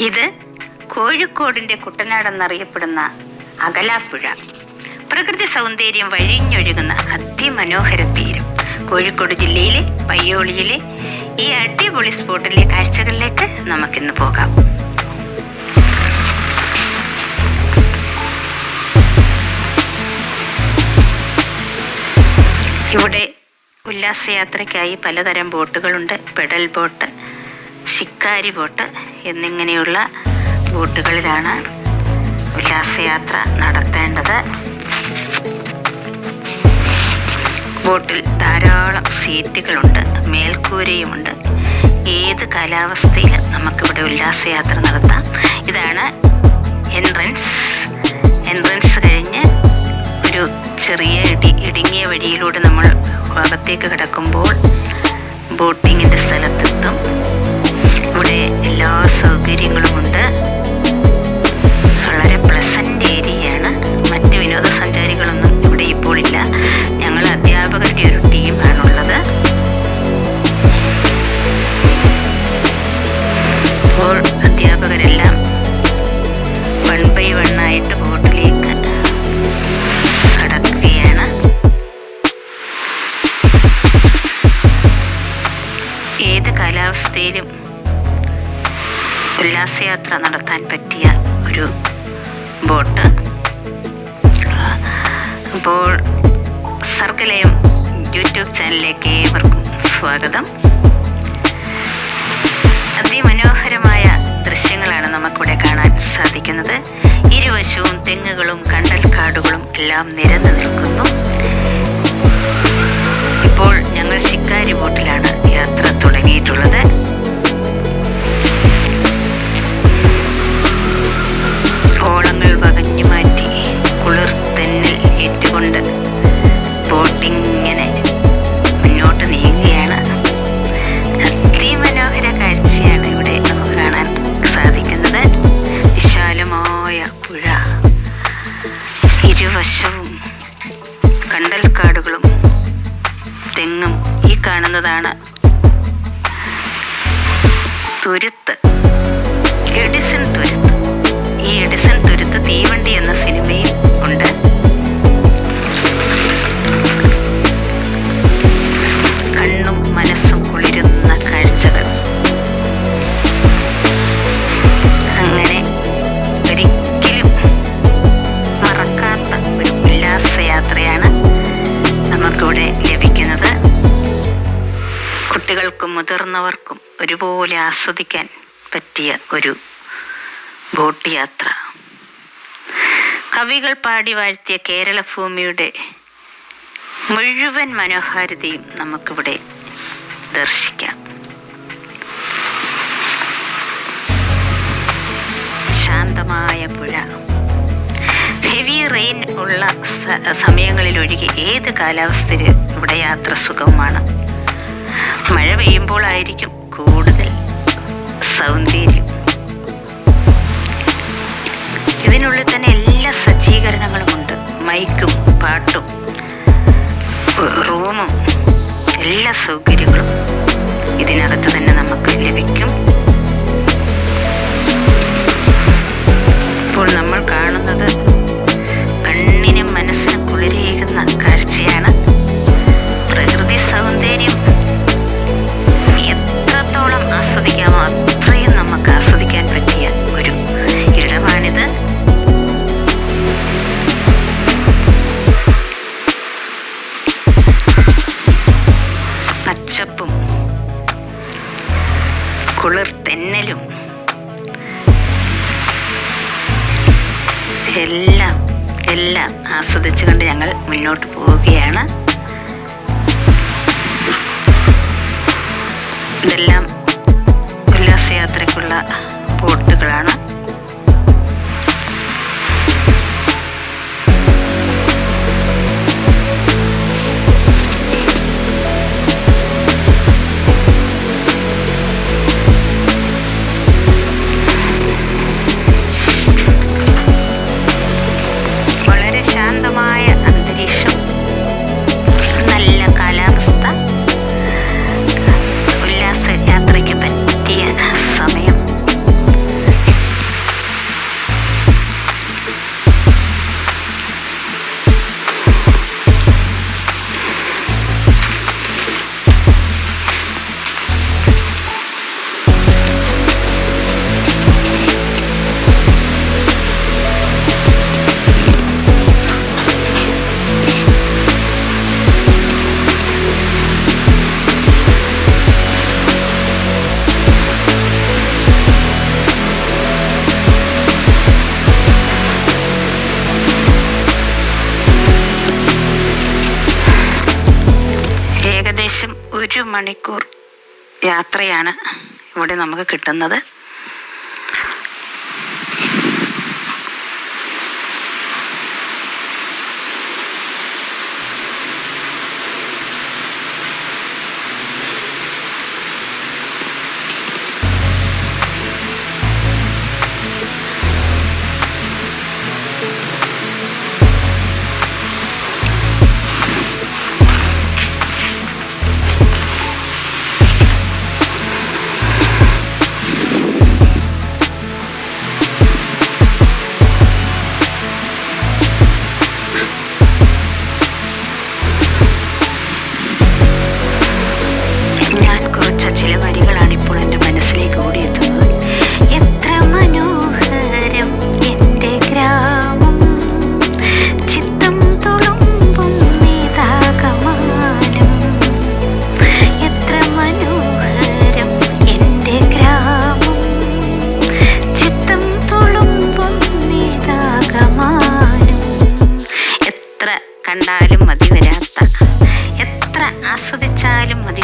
ഇത് കോഴിക്കോടിന്റെ കുട്ടനാടെന്നറിയപ്പെടുന്ന അകലാപ്പുഴ. പ്രകൃതി സൗന്ദര്യം വഴിഞ്ഞൊഴുകുന്ന അതിമനോഹര തീരം. കോഴിക്കോട് ജില്ലയിലെ പയ്യോളിയിലെ ഈ അടിപൊളി സ്പോട്ടിലെ കാഴ്ചകളിലേക്ക് നമുക്കിന്ന് പോകാം. ഇവിടെ ഉല്ലാസയാത്രയ്ക്കായി പലതരം ബോട്ടുകളുണ്ട്. പെഡൽ ബോട്ട് ശിക്കാരി ബോട്ട് എന്നിങ്ങനെയുള്ള ബോട്ടുകളിലാണ് ഉല്ലാസയാത്ര നടത്തേണ്ടത്. ബോട്ടിൽ ധാരാളം സീറ്റുകളുണ്ട് മേൽക്കൂരയുമുണ്ട്. ഏത് കാലാവസ്ഥയിൽ നമുക്കിവിടെ ഉല്ലാസയാത്ര നടത്താം? ഇതാണ് എൻട്രൻസ്. എൻട്രൻസ് കഴിഞ്ഞ് ഒരു ചെറിയ ഇടി ഇടുങ്ങിയ വഴിയിലൂടെ നമ്മൾ അകത്തേക്ക് കിടക്കുമ്പോൾ ബോട്ടിങ്ങിന്റെ സ്ഥലത്തെത്തും. ഇവിടെ എല്ലാ സൗകര്യങ്ങളുമുണ്ട് ഉല്ലാസയാത്ര നടത്താൻ പറ്റിയ ഒരു ബോട്ട്. അപ്പോൾ സർഗലയം യൂട്യൂബ് ചാനലിലേക്ക് ഏവർക്കും സ്വാഗതം. അതിമനോഹരമായ ദൃശ്യങ്ങളാണ് നമുക്കിവിടെ കാണാൻ സാധിക്കുന്നത്. ഇരുവശവും തെങ്ങുകളും കണ്ടൽക്കാടുകളും എല്ലാം നിരന്നു നിൽക്കുന്നു. ഇപ്പോൾ ഞങ്ങൾ ശിക്കാരി ബോട്ടിലാണ് യാത്ര തുടങ്ങിയിട്ടുള്ളത്. ഓളങ്ങൾ വകഞ്ഞു മാറ്റി കുളിർ തന്നെ ഏറ്റുകൊണ്ട് ബോട്ടിങ്ങനെ മുന്നോട്ട് നീങ്ങുകയാണ്. അതിമനോഹര കാഴ്ചയാണ് ഇവിടെ നമുക്ക് കാണാൻ സാധിക്കുന്നത്. വിശാലമായ പുഴ. ഇരുവശവും കണ്ടൽക്കാടുകളും തെങ്ങും ഈ കാണുന്നതാണ്. തുരുത്ത് എഡിസൺ തുരുത്ത്. ഈ എഡിസൺ തുരുത്ത് തീവണ്ടി എന്ന സിനിമയിൽ ഉണ്ട്. കണ്ണും മനസ്സും കുളിരുന്ന കാഴ്ചകൾ. അങ്ങനെ ഒരിക്കലും മറക്കാത്ത ഒരു ഉല്ലാസയാത്രയാണ് നമുക്കിവിടെ ലഭിക്കുന്നത്. കുട്ടികൾക്കും മുതിർന്നവർക്കും ഒരുപോലെ ആസ്വദിക്കാൻ പറ്റിയ ഒരു ബോട്ട് യാത്ര കവികൾ പാടി വാഴ്ത്തിയ കേരള ഭൂമിയുടെ മുഴുവൻ മനോഹാരിതയും നമുക്കിവിടെ ദർശിക്കാം. ശാന്തമായ പുഴ. ഹെവി റെയിൻ ഉള്ള സമയങ്ങളിലൊഴികെ ഏത് കാലാവസ്ഥയിലും ഇവിടെ യാത്ര സുഖമാണ്. മഴ പെയ്യുമ്പോഴായിരിക്കും കൂടുതൽ സൗന്ദര്യം. ഇതിനുള്ളിൽ തന്നെ എല്ലാ സജ്ജീകരണങ്ങളും ഉണ്ട്. മൈക്കും പാട്ടും റൂമും എല്ലാ സൗകര്യങ്ങളും ഇതിനകത്ത് കുളിർ തെന്നലും. എല്ലാം എല്ലാം ആസ്വദിച്ചുകൊണ്ട് ഞങ്ങൾ മുന്നോട്ട് പോവുകയാണ്. ഇതെല്ലാം ഉല്ലാസയാത്രയ്ക്കുള്ള ബോട്ടുകളാണ്. മണിക്കൂർ യാത്രയാണ് ഇവിടെ നമുക്ക് കിട്ടുന്നത്.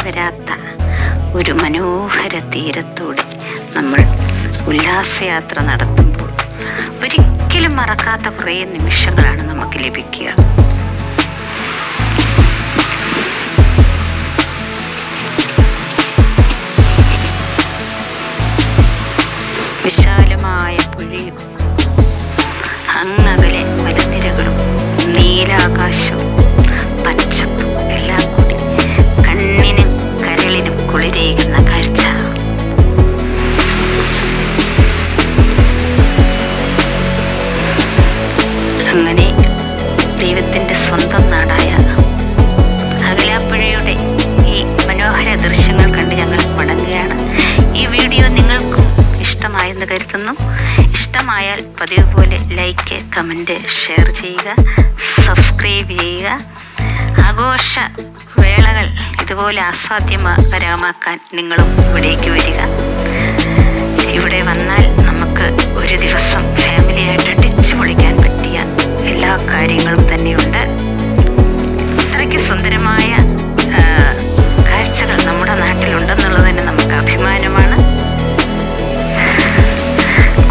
വരാത്ത ഒരു മനോഹര തീരത്തോടെ നമ്മൾ ഉല്ലാസയാത്ര നടത്തുമ്പോൾ ഒരിക്കലും മറക്കാത്ത കുറേ നിമിഷങ്ങളാണ് നമുക്ക് ലഭിക്കുക. വിശാലമായ പുഴയും അങ്ങകലെ മലനിരകളും നീലാകാശവും അങ്ങനെ ദൈവത്തിന്റെ സ്വന്തം നാടായ അകലാപ്പുഴയുടെ ഈ മനോഹര ദൃശ്യങ്ങൾ കണ്ട് ഞങ്ങൾ മടങ്ങുകയാണ്. ഈ വീഡിയോ നിങ്ങൾക്കും ഇഷ്ടമായെന്ന് കരുതുന്നു. ഇഷ്ടമായാൽ പതിവ് പോലെ ലൈക്ക് കമന്റ് ഷെയർ ചെയ്യുക സബ്സ്ക്രൈബ് ചെയ്യുക. ആഘോഷ വേളകൾ ഇതുപോലെ ആസ്വാദ്യകരമാക്കാൻ നിങ്ങളും ഇവിടേക്ക് വരിക. ഇവിടെ വന്നാൽ നമുക്ക് ഒരു ദിവസം കാര്യങ്ങളും തന്നെയുണ്ട്. ഇത്രയ്ക്ക് സുന്ദരമായ കാഴ്ചകൾ നമ്മുടെ നാട്ടിലുണ്ടെന്നുള്ളത് തന്നെ നമുക്ക് അഭിമാനമാണ്.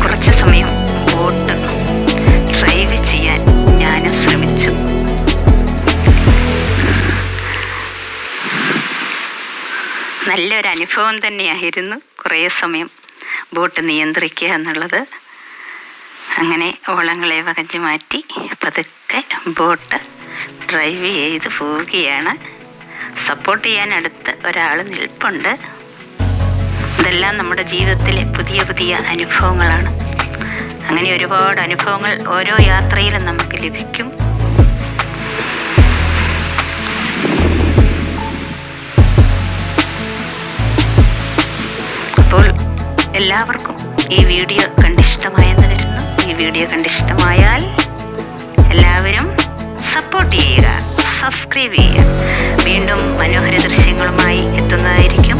കുറച്ച് സമയം ബോട്ട് ഡ്രൈവ് ചെയ്യാൻ ഞാൻ ശ്രമിച്ചു. നല്ലൊരു അനുഭവം തന്നെയായിരുന്നു കുറേ സമയം ബോട്ട് നിയന്ത്രിക്കുക എന്നുള്ളത്. അങ്ങനെ ഓളങ്ങളെ വകഞ്ഞു മാറ്റി പതുക്കെ ബോട്ട് ഡ്രൈവ് ചെയ്ത് പോവുകയാണ്. സപ്പോർട്ട് ചെയ്യാൻ അടുത്ത് ഒരാൾ നിൽപ്പുണ്ട്. ഇതെല്ലാം നമ്മുടെ ജീവിതത്തിലെ പുതിയ പുതിയ അനുഭവങ്ങളാണ്. അങ്ങനെ ഒരുപാട് അനുഭവങ്ങൾ ഓരോ യാത്രയിലും നമുക്ക് ലഭിക്കും. അപ്പോൾ എല്ലാവർക്കും ഈ വീഡിയോ കണ്ടിഷ്ടമായെന്ന് കരുതുന്നു. വീഡിയോ കണ്ട് ഇഷ്ടമായാൽ എല്ലാവരും സപ്പോർട്ട് ചെയ്യുക സബ്സ്ക്രൈബ് ചെയ്യുക. വീണ്ടും മനോഹര ദൃശ്യങ്ങളുമായി എത്തുന്നതായിരിക്കും